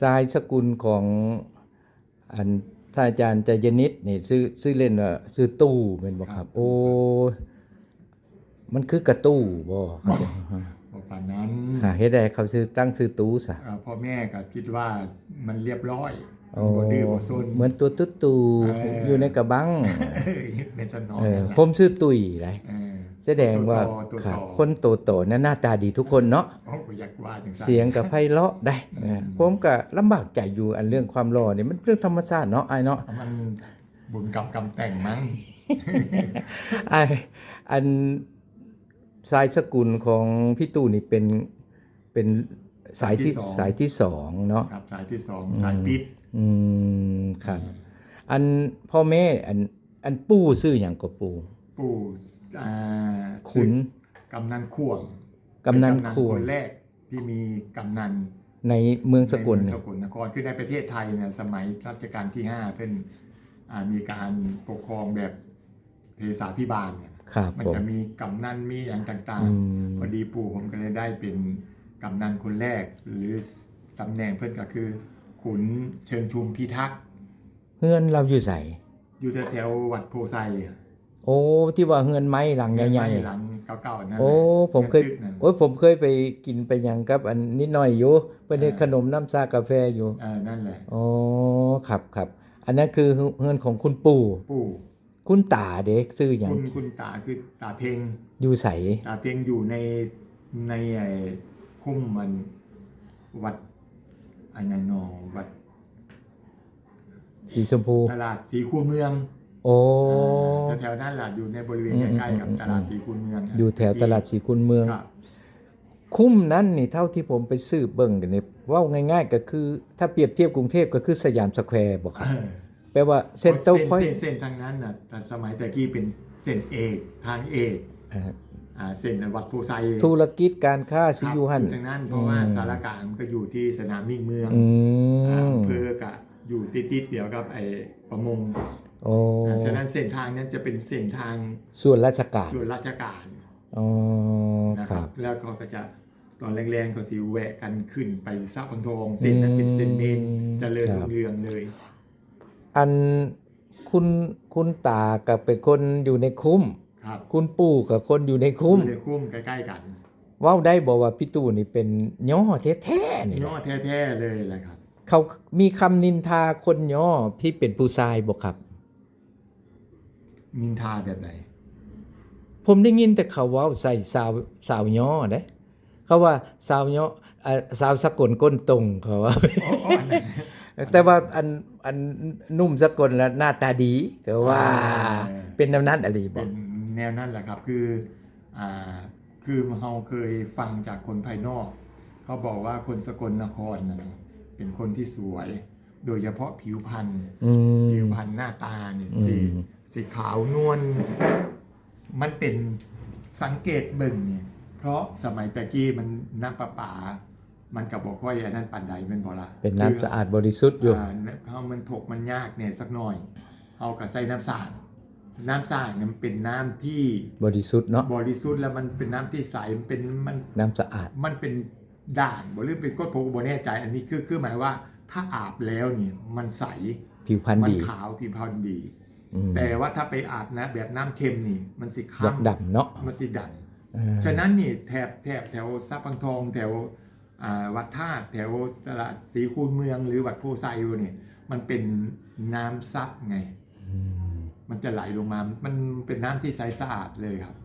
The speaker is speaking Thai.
ทรายสกุลของอันท่านอาจารย์ใจเย็นนิดนี่ซื้อซื้อเล่นว่าซื้อตู้เป็นบ่ครับ โอ้มันคือกระตู้บ่ครับบอกป่านนั้นหาเฮ็ดได้เขาซื้อตั้งซื้อตู้ซะเอ่อพ่อแม่ก็คิดว่ามันเรียบร้อยโอ้บ่ดื้อบ่ซนเหมือนตัวตุ๊ดตูเออออยู่ในกระบังในตอนนอนเออนั่นแหละผมซื้อตุยไรเออ แสดงว่าตัวครับต่อคนโตโตๆนั้นหน้าตาดีทุกคนเนาะโอ้ก็อยากว่าจังซั่นเสียงกับไพเราะได้เอออืมผมก็ลำบากใจอยู่อันเรื่องความรอนี่มันเรื่องธรรมชาติเนาะไอ้ายเนาะมันบุญกรรมกรรมแต่งมั้งไอ้อันสายสกุลของพี่ตู่นี่เป็นเป็นสายที่สายที่สองสายที่สองเนาะครับสายที่สองสายปิดอืมครับ อันพ่อแม่อันอันปู่ซื้ออย่างก็ปู่ปู่อ่า ขุนกำนันข่วงกำนันเป็ข่วงคนแรกที่มีกำนันในเมืองสกลในเมืเนี่องยสกลนครคือในประเทศไทยเนี่ยสมัยรัชกาลที่5เพิ่นอ่ามีการปกครองแบบเทสาพิบาลเนี่ยครับมันผมจะมีกำนันมีอย่างต่างอืมๆพอดีปู่ผมก็เลยได้เป็นกำนันคนแรก หรือตำแหน่งเพิ่นก็คือ ขุนเชิงชุมพิทักษ์เฮือนเราอยู่ใส่อยู่แถวๆวัดโพไซ โอ้ที่ว่าเฮือนไม้หลังใหญ่หลังเก่าๆนั่นๆโอ้ผมเคยตึกนั่นโอ้ยผมเคยไปกินไปหยังกับ อันนิดหน่อยอยู่เพิ่นเฮ็ดอ่าขนมน้ำชากาแฟอยู่เออนั่นแหละอ๋อครับครับอันนั้นคือเฮือนของคุณปู่ปู่คุณตาเด็กซื้อหยังคุณคุณตาคือตาเพ่งอยู่ใสตาเพ่งอยู่ในในไอ้คุ้มมันวัดอันนั้นเนอวัดสีชมพูตลาดสีคูนเมือง โอ้าแถวๆนั้นล่ะอยู่ในบริเวณอืมใกล้ๆกับอืมตลาดสีคูนเมืองอยู่แถวตลาดสีคุณเมือง ครับคุ้มนั้นนี่เท่าที่ผมไปสืบเบิ่งกันนี่เว่าง่ายๆก็คือ ถ้าเปรียบเทียบกรุงเทพก็คือสยามสแควร์บ่ครับเออแปลว่าเซ็นเตอร์พอยเส้นต์เส้นทางนั้นน่ะแต่สมัยแต่กี้เป็นเส้นเอกทางเอกอ่าเส้นวัดโพไซธุรกิจการค้าคสิรับอยู่หั่นทางนั้นเพราะว่าอืม สารกลางมันก็อยู่ที่สนามมิ่งเมืองอือ่ามอำเภอกะอยู่ติดๆเดียวกับไอ้ประมง โอ้อ่า ฉะนั้นเส้นทางนั้นจะเป็นเส้นทางส่วนราชการส่วนราชการอ๋อนะคครัรับบแล้วก็จะตอนแรงๆก็สิแวะกันขึ้นไปซับพันทองเส้นนั้นเป็นเส้นเมนอืมเจริญครัรุ่บงเรืองเลย อันคุณคุณตากับเป็นคนอยู่ในคุ้มครับคุณปู่กับคนอยู่ในคุ้มอยู่ในคุ้มใกล้ๆกันเว้าได้บอกว่าพี่ตู่นี่เป็นย่อแท้ๆนี่แหย่อละแท้ๆเลยแหละครับ เขามีคำนินทาคนย่อที่เป็นผู้ชายบอกครับ นินทาแบบไหน ผมได้ยินแต่เขาเว่าใส่สาวสาวย่อเด้เขาว่าสาวย่อเอ่อสาวสกลก้นตรงเขาว่าอ๋ออ๋ออันนั้นแต่ว่าอันอันนุ่มสกลแล้วหน้าตาดีก็ว่าเป็นน้ำนั้นอะไรบเป็อกนแนวนั้นแหละครับคืออ่าคือเราเคยฟังจากคนภายนอก เขาบอกว่าคนสกลนครนะเป็นคนที่สวย โดยเฉพาะผิวพรรณอืมผิวพรรณหน้าตาเนี่ยอืมสี สีขาวนวลมันเป็นสังเกตเบิ่งเนี่ยเพราะสมัยตะกี้มันน้ำประปา มันกับบอกว่าอันนั้นปันใดเป็นพอละเป็นน้ำสะอาดบริสุทธิ์อยู่อ่าเขามันถกมันยากเนี่ยสักหน่อยเอากับใส่น้ำสางน้ำสางเนี่ยมันเป็นน้ำที่บริสุทธิ์เนาะบริสุทธิ์แล้วมันเป็นน้ำที่ใสมันเป็นมันน้ำสะอาดมันเป็นด่างบ่หรือเป็นก้นโพกบ่แน่ใจ อันนี้คือคือหมายว่า ถ้าอาบแล้วเนี่ยมันใสผิวพรรณมัดีขาวผิวพรรณดีอืม แต่ว่าถ้าไปอาบนะแบบน้ำเค็มนี่ มันสิอยากค้ำดำเนาะมันสิดเออำฉะนั้นนี่แถบแถบแถวซับปังทองแถวอ่าวัดธาตุแถวตลาดสีคูนเมืองหรือวัดโพไซอยู่เนี่ยมันเป็นน้ำซับไงอืมมันจะไหลลงมา มันเป็นน้ำที่ใสสะอาดเลยครับ